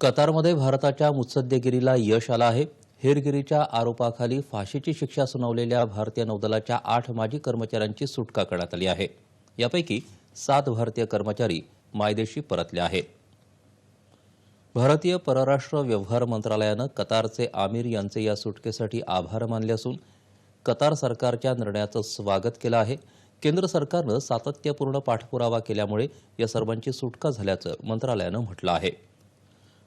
कतारमध्ये भारताच्या मुत्सद्देगिरीला यश आलं आहे. हेरगिरीच्या आरोपाखाली फाशीची शिक्षा सुनावलेल्या भारतीय नौदलाच्या आठ माजी कर्मचाऱ्यांची सुटका करण्यात आली आहे. यापैकी सात भारतीय कर्मचारी मायदेशी परतले आहेत. भारतीय परराष्ट्र व्यवहार मंत्रालयानं कतारचे आमिर यांचे या सुटकेसाठी आभार मानले असून कतार सरकारच्या निर्णयाचं स्वागत केलं आहे. केंद्र सरकारनं सातत्यपूर्ण पाठपुरावा केल्यामुळे या सर्वांची सुटका झाल्याचं मंत्रालयानं म्हटलं आहे.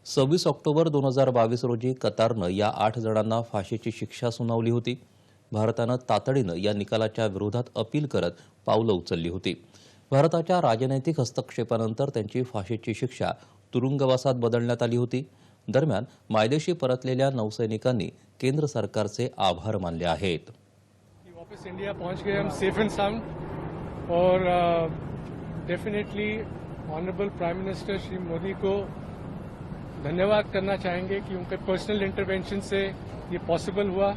सव्वीस ऑक्टोबर दोन हजार बावीस रोजी कतारनं या आठ जणांना फाशीची शिक्षा सुनावली होती. भारतानं तातडीनं या निकालाच्या विरोधात अपील करत पावलं उचलली होती. भारताच्या राजनैतिक हस्तक्षेपानंतर त्यांची फाशीची शिक्षा तुरुंगवासात बदलण्यात आली होती. दरम्यान मायदेशी परतलेल्या नौसैनिकांनी केंद्र सरकारचे आभार मानले आहेत. वापस इंडिया पहुंच गए हम सेफ एंड साउंड और definitely honourable prime minister Shri Modi को धन्यवाद करना चाहेंगे कि उनके पर्सनल इंटरवेंशन से ये पॉसिबल हुआ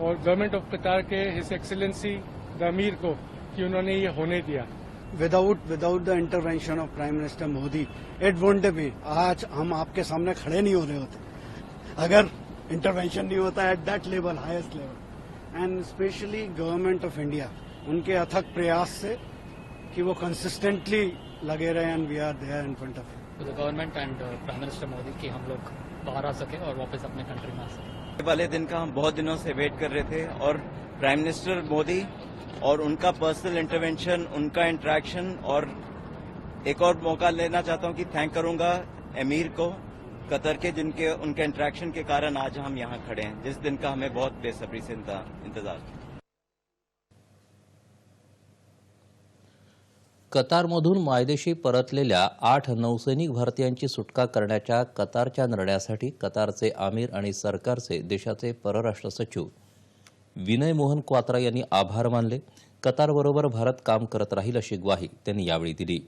और गवर्नमेंट ऑफ़ कतार के हिस एक्सेलेंसी द अमीर को कि उन्होंने ये होने दिया। Without without the intervention of prime minister Modi it won't be आज हम आपके सामने खड़े नहीं हो रहे होते। अगर इंटरवेंशन नहीं होता at that level highest level and specially government of India उनके अथक प्रयास से कि वो कंसिस्टेंटली लगे रहे and we are there in front of the government and uh, Prime Minister Modi हम लोग बाहर आ सके और वापस अपने कंट्री में आ सके। वाले दिन का हम बहुत दिनों से वेट कर रहे थे और प्राइम मिनिस्टर मोदी और उनका पर्सनल इंटरवेंशन उनका इंटरेक्शन और एक और मौका लेना चाहता हूँ कि थैंक करूँगा अमीर को कतर के जिनके उनके इंटरेक्शन के कारण आज हम यहाँ खड़े हैं। जिस दिन का हमें बहुत बेसब्री से इंतज़ार इंतज़ार। था कतारमधून मायदेशी परतलेल्या आठ नौसैनिक भारतीयांची सुटका करण्याच्या कतारच्या निर्णयासाठी कतारचे आमिर आणि सरकारचे देशाचे परराष्ट्र सचिव विनय मोहन क्वात्रा यांनी आभार मानले. कतारबरोबर भारत काम करत राहील अशी ग्वाही त्यांनी यावेळी दिली.